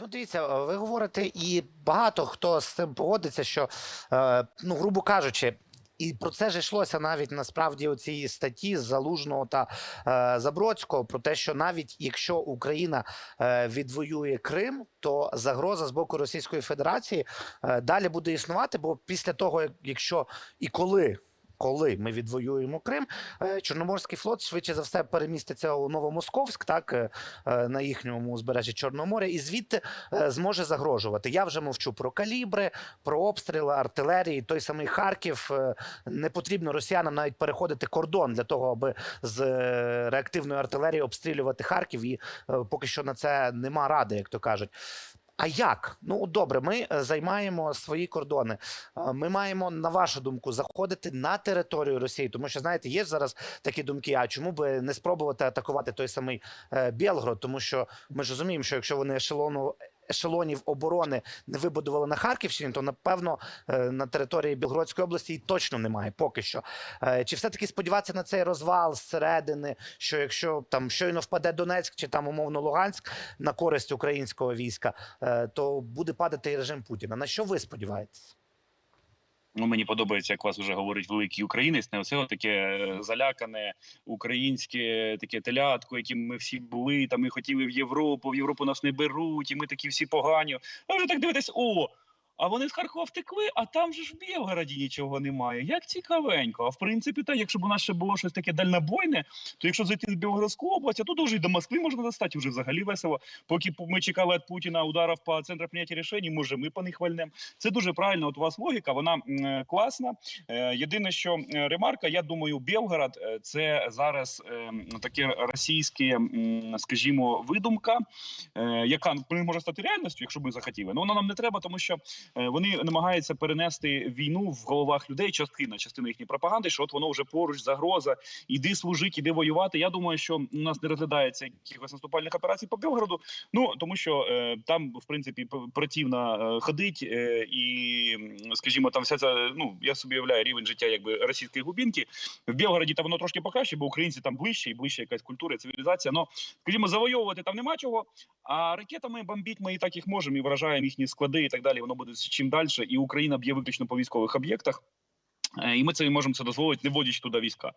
Ну, дивіться, ви говорите, і багато хто з цим погодиться, що, е, ну, грубо кажучи, і про це ж йшлося навіть насправді у цій статті Залужного та е, Забродського про те, що навіть якщо Україна е, відвоює Крим, то загроза з боку Російської Федерації е, далі буде існувати. Бо після того, як- якщо і коли. Коли ми відвоюємо Крим, е, Чорноморський флот швидше за все переміститься у Новомосковськ, так е, е, на їхньому узбережжі Чорного моря, і звідти зможе загрожувати. Я вже мовчу про калібри, про обстріли артилерії. Той самий Харків не потрібно росіянам навіть переходити кордон для того, аби з реактивної артилерії обстрілювати Харків. І поки що на це нема ради, як то кажуть. А як? Ну добре, ми е, займаємо свої кордони. Е, Ми маємо, на вашу думку, заходити на територію Росії, тому що знаєте, є зараз такі думки. А чому би не спробувати атакувати той самий е, Білгород? Тому що ми ж розуміємо, що якщо вони ешелону. Ешелонів оборони не вибудували на Харківщині, то напевно е, на території Білгородської області і точно немає поки що. Е, Чи все таки сподіватися на цей розвал зсередини, що якщо там щойно впаде Донецьк чи там умовно Луганськ на користь українського війська, е, то буде падати і режим Путіна? На що ви сподіваєтесь? Ну, мені подобається, як вас вже говорить великий українець. Не оце таке е, залякане українське таке телятко, яким ми всі були. Там ми хотіли в Європу, в Європу нас не беруть, і ми такі всі погані. А вже так дивитесь, о. А вони з Харкова втекли, а там же ж в Білгороді нічого немає. Як цікавенько. А в принципі, так, якщо б у нас ще було щось таке дальнобойне, то якщо зайти в Білгородську область, а тут уже і до Москви можна достати, вже взагалі весело. Поки ми чекали від Путіна ударів по центру прийняття рішень, може, ми по них вальнемо. Це дуже правильно. От у вас логіка, вона е, класна. Е, Єдине, що е, ремарка, я думаю, Білгород це зараз таке російське, скажімо, видумка, яка не може стати реальністю, якщо ми захотіли. Ну вона нам не треба, тому що вони намагаються перенести війну в головах людей. Частина частина їхньої пропаганди, що от воно вже поруч загроза. Іди служити, іди воювати. Я думаю, що у нас не розглядається якихось наступальних операцій по Білгороду. Ну тому що е, там, в принципі, противно е, ходить, е, і, скажімо, там вся ця, ну я собі уявляю рівень життя якби російської глубинки. В Білгороді там воно трошки покраще, бо українці там ближче і ближче якась культура, цивілізація. Ну скажімо, завойовувати там нема чого. А ракетами бомбіть ми і так їх можемо і вражаємо їхні склади і так далі. Воно буде чим далі, і Україна б'є виключно по військових об'єктах. Е, І ми це можемо це дозволити, не вводячи туди війська.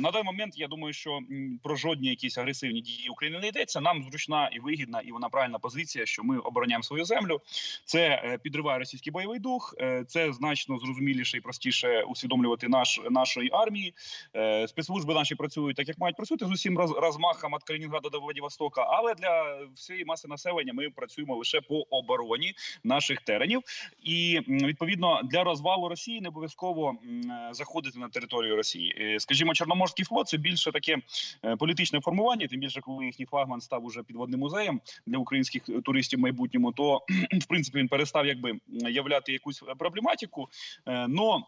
На даний момент я думаю, що про жодні якісь агресивні дії України не йдеться. Нам зручна і вигідна, і вона правильна позиція, що ми обороняємо свою землю. Це е, підриває російський бойовий дух. е, Це значно зрозуміліше і простіше усвідомлювати наш нашої армії. Е, Спецслужби наші працюють так, як мають працювати з усім роз, розмахом від Калінінграда до Владивостока. Але для всієї маси населення ми працюємо лише по обороні наших теренів. І відповідно для розвалу Росії не обов'язково е, заходити на територію Росії. Е, Скажімо, Чорноморський флот це більше таке е, політичне формування. Тим більше, коли їхній флагман став уже підводним музеєм для українських туристів в майбутньому, то в принципі він перестав якби являти якусь проблематику. Но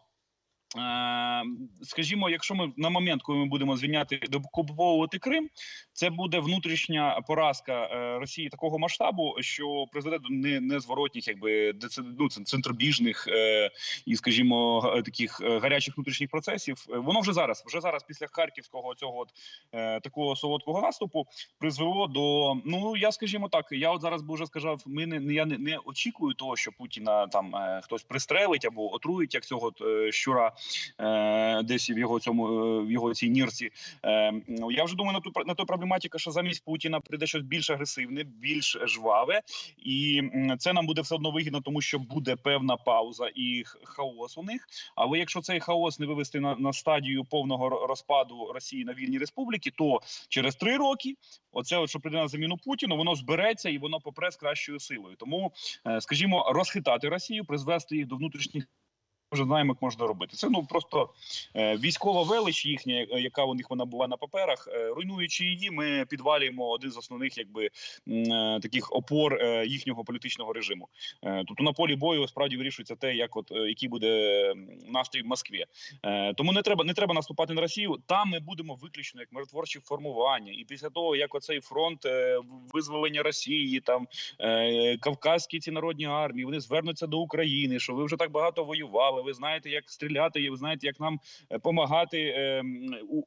Скажімо, якщо ми на момент, коли ми будемо звільняти окуповувати Крим, це буде внутрішня поразка е, Росії такого масштабу, що призведе до не- незворотніх, якби ну, це центробіжних е, і, скажімо, таких е, гарячих внутрішніх процесів. Воно вже зараз, вже зараз, після харківського цього от такого солодкого наступу, призвело до ну я скажімо так. Я от зараз би вже сказав, ми не я не, не очікую того, що Путіна там хтось пристрелить або отруїть, як цього щура десь в його цьому е, в його цій нірці. Е, я вже думаю на ту на ту проблематику, що замість Путіна прийде щось більш агресивне, більш жваве, і це нам буде все одно вигідно, тому що буде певна пауза і хаос у них. Але якщо цей хаос не вивести на, на стадію повного розпаду Росії на вільні республіки, то через три роки оце, от, що прийде на заміну Путіну, воно збереться і воно попре з кращою силою. Тому, е, скажімо, розхитати Росію, призвести їх до внутрішніх. Вже знаємо, як можна робити. Це ну просто е, військова велич їхня, е, яка у них вона була на паперах. Е, руйнуючи її, ми підвалюємо один з основних, якби таких опор їхнього політичного режиму. Тобто на полі бою справді вирішується те, як от який буде настрій в Москві. Тому не треба не треба наступати на Росію. Там ми будемо виключно як миротворчі формування. І після того, як оцей фронт визволення Росії, там Кавказські ці народні армії, вони звернуться до України, що ви вже так багато воювали. Сказали, ви знаєте, як стріляти, ви знаєте, як нам допомагати е,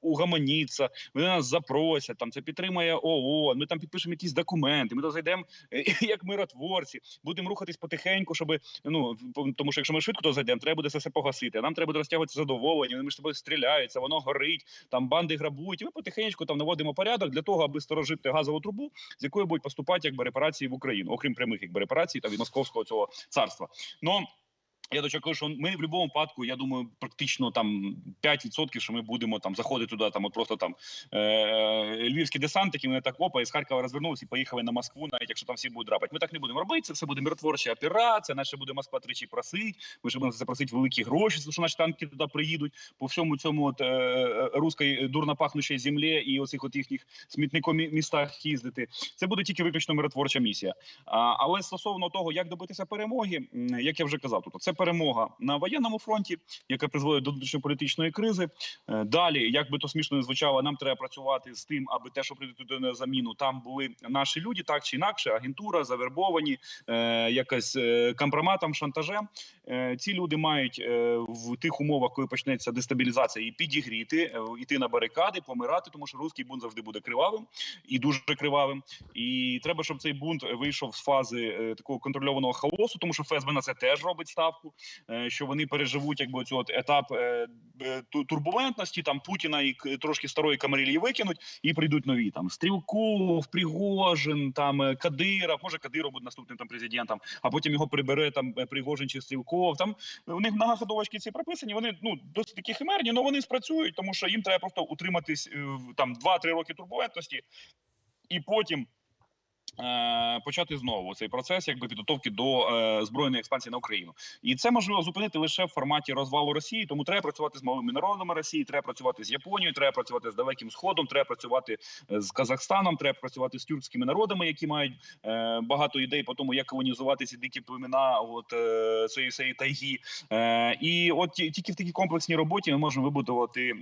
угаманіться. Вони нас запросять. Там це підтримує ООН. Ми там підпишемо якісь документи. Ми то зайдемо е, як миротворці, будемо рухатись потихеньку, щоб ну тому, що якщо ми швидко то зайдемо, треба буде це все погасити. А нам треба буде розтягувати задоволення. Вони між собою стріляються, воно горить, там банди грабують. І ми потихеньку там наводимо порядок для того, аби сторожити газову трубу, з якої будуть поступати якби репарації в Україну, окрім прямих якби репарацій та від московського цього царства. Ну я до чого що ми в будь-якому випадку, я думаю, практично там 5%, що ми будемо там заходити туди, там от просто там е- львівські десантики, вони так опа, із Харкова розвернулися і поїхали на Москву, навіть якщо там всі будуть драпати. Ми так не будемо робити. Це все буде миротворча операція. Наша буде Москва тричі просить. Ми ще будемо запросити великі гроші, що наші танки туди приїдуть по всьому цьому от, е- руській дурно пахнущій землі і оцих от їхніх смітником містах їздити. Це буде тільки виключно миротворча місія. А, але стосовно того, як добитися перемоги, як я вже казав, тут це перемога на воєнному фронті, яка призводить до політичної кризи. Е, Далі, як би то смішно не звучало, нам треба працювати з тим, аби те, що прийде туди на заміну, там були наші люди, так чи інакше, агентура, завербовані, е, якось е, компроматом, шантажем. Ці люди мають в тих умовах, коли почнеться дестабілізація, і підігріти, йти на барикади, помирати, тому що руський бунт завжди буде кривавим і дуже кривавим. І треба, щоб цей бунт вийшов з фази такого контрольованого хаосу, тому що ФСБ на це теж робить ставку, е, що вони переживуть якби цю от етап е, турбулентності. Там Путіна і трошки старої камарілії викинуть, і прийдуть нові там Стрілков, Пригожин, там е, Кадиров, може Кадиров буде наступним там президентом, а потім його прибере там Пригожин чи Стрілков. Там у них многоходовочки ці прописані. Вони ну досить такі химерні, але вони спрацюють, тому що їм треба просто утриматись там 2-3 роки турбулентності, і потім. Е, Почати знову цей процес, якби підготовки до е, збройної експансії на Україну, і це можливо зупинити лише в форматі розвалу Росії. Тому треба працювати з малими народами Росії, треба працювати з Японією, треба працювати з далеким сходом, треба працювати е, з Казахстаном, треба працювати з тюркськими народами, які мають багато ідей по тому, як колонізувати ці дикі племена, от цієї всієї тайги. Е, і от тільки в такій комплексній роботі ми можемо вибудувати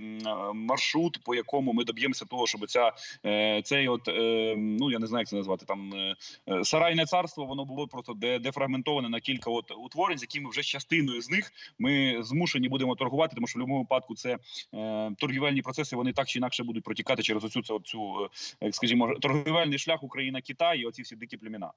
маршрут, по якому ми доб'ємося того, щоб ця цей, от ну я не знаю, як це назвати там сарайне царство, воно було просто дефрагментоване на кілька от утворень, з якими вже частиною з них ми змушені будемо торгувати, тому що в будь-якому випадку це е, торгівельні процеси. Вони так чи інакше будуть протікати через оцю цю, цю е, скажімо, торгівельний шлях Україна Китай і оці всі дикі племена.